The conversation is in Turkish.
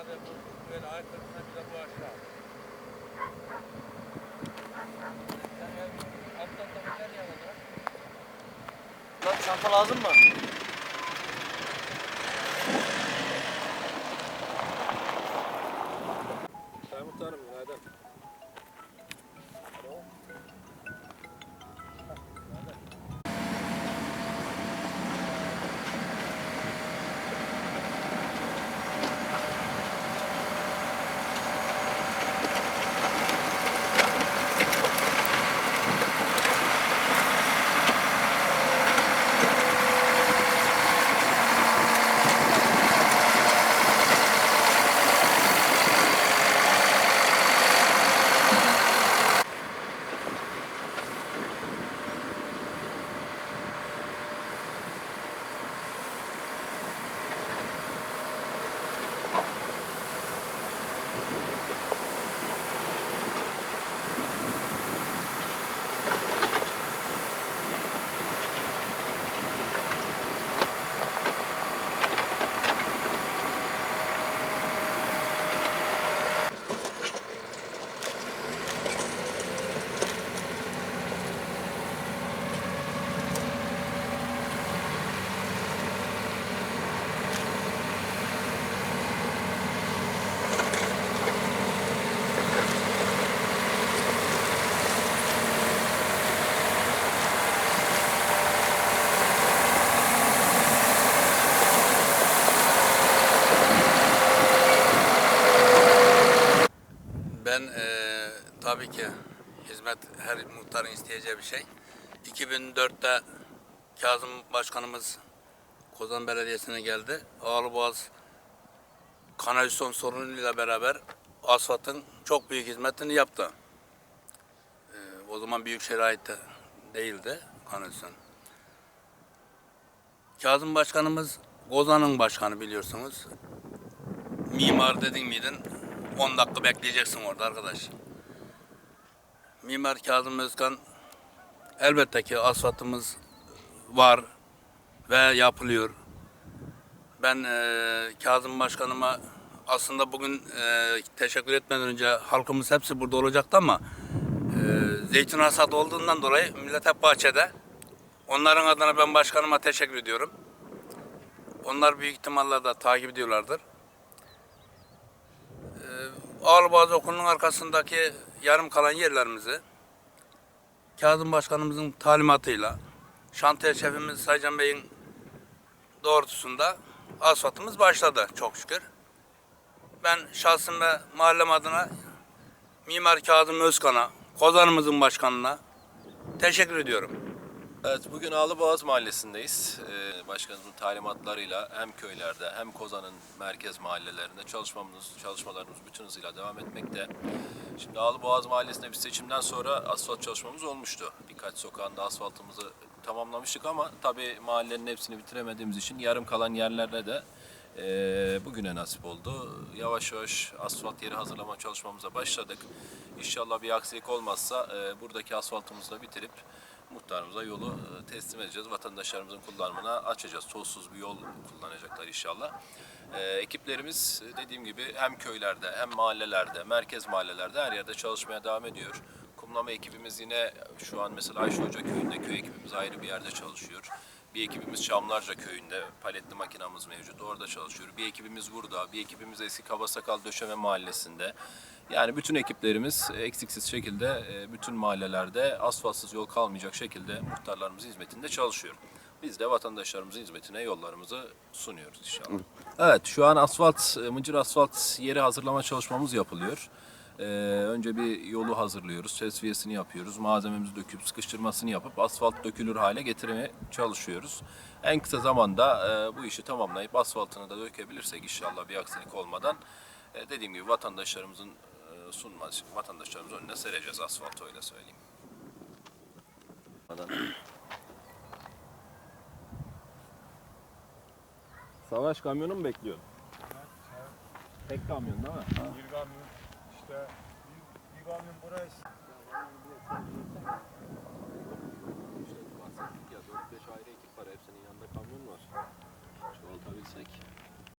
Sade bu böyle aykırısına bir de bu aşağı. Sen ya alttan da biter ya lan. Lan çanta lazım mı? Tabii ki hizmet her muhtarın isteyeceği bir şey. 2004'te Kazım Başkanımız Kozan Belediyesi'ne geldi. Ağlıboğaz kanalizasyon sorunuyla beraber asfaltın çok büyük hizmetini yaptı. Eee, o zaman Büyükşehir'e ait de değildi kanalizasyon. Kazım Başkanımız Kozan'ın başkanı biliyorsunuz. Mimar dedin miydin 10 dakika bekleyeceksin orada arkadaş. Mimar Kazım Özkan elbette ki asfaltımız var ve yapılıyor. Ben eee Kazım Başkanıma aslında bugün eee, teşekkür etmeden önce halkımız hepsi burada olacaktı ama eee zeytin hasadı olduğundan dolayı millet hep bahçede. Onların adına ben başkanıma teşekkür ediyorum. Onlar büyük ihtimalle de takip ediyorlardır. Ağlıboğaz Okulu'nun arkasındaki yarım kalan yerlerimizi Kazım Başkanımızın talimatıyla şantiye şefimiz Saycan Bey'in doğrultusunda asfaltımız başladı çok şükür. Ben şahsım ve mahallem adına Mimar Kazım Özkan'a, Kozanımızın başkanına teşekkür ediyorum. Evet bugün Ağlıboğaz Mahallesi'ndeyiz. Ee, başkanımızın talimatlarıyla hem köylerde hem Kozan'ın merkez mahallelerinde çalışmamız, çalışmalarımız bütün hızıyla devam etmekte. Şimdi Ağlıboğaz Mahallesi'nde bir seçimden sonra asfalt çalışmamız olmuştu. Birkaç sokağında asfaltımızı tamamlamıştık ama tabii mahallenin hepsini bitiremediğimiz için yarım kalan yerlerde de e, bugüne nasip oldu. Yavaş yavaş asfalt yeri hazırlama çalışmamıza başladık. İnşallah bir aksilik olmazsa e, buradaki asfaltımızı da bitirip muhtarımıza yolu e, teslim edeceğiz. Vatandaşlarımızın kullanımına açacağız. Tozsuz bir yol kullanacaklar inşallah. E, ekiplerimiz e, dediğim gibi hem köylerde hem mahallelerde, merkez mahallelerde her yerde çalışmaya devam ediyor. Kumlama ekibimiz yine şu an mesela Ayşe Hoca köyünde köy ekibimiz ayrı bir yerde çalışıyor. Bir ekibimiz Çamlarca köyünde paletli makinamız mevcut orada çalışıyor. Bir ekibimiz burada, bir ekibimiz Eski Kabasakal Döşeme Mahallesi'nde. Yani bütün ekiplerimiz eksiksiz şekilde e, bütün mahallelerde asfaltsız yol kalmayacak şekilde muhtarlarımızın hizmetinde çalışıyor. Biz de vatandaşlarımızın hizmetine yollarımızı sunuyoruz inşallah. Evet şu an asfalt, e, mıcır asfalt yeri hazırlama çalışmamız yapılıyor. Ee, önce bir yolu hazırlıyoruz, tesviyesini yapıyoruz, malzememizi döküp sıkıştırmasını yapıp asfalt dökülür hale getirmeye çalışıyoruz. En kısa zamanda e, bu işi tamamlayıp asfaltını da dökebilirsek inşallah bir aksilik olmadan e, dediğim gibi vatandaşlarımızın e, sunmaz, vatandaşlarımızın önüne sereceğiz asfaltı öyle söyleyeyim. Savaş kamyonu mu bekliyorsun? Tek kamyon değil mi? Bir kamyon işte bir, bir kamyon buraya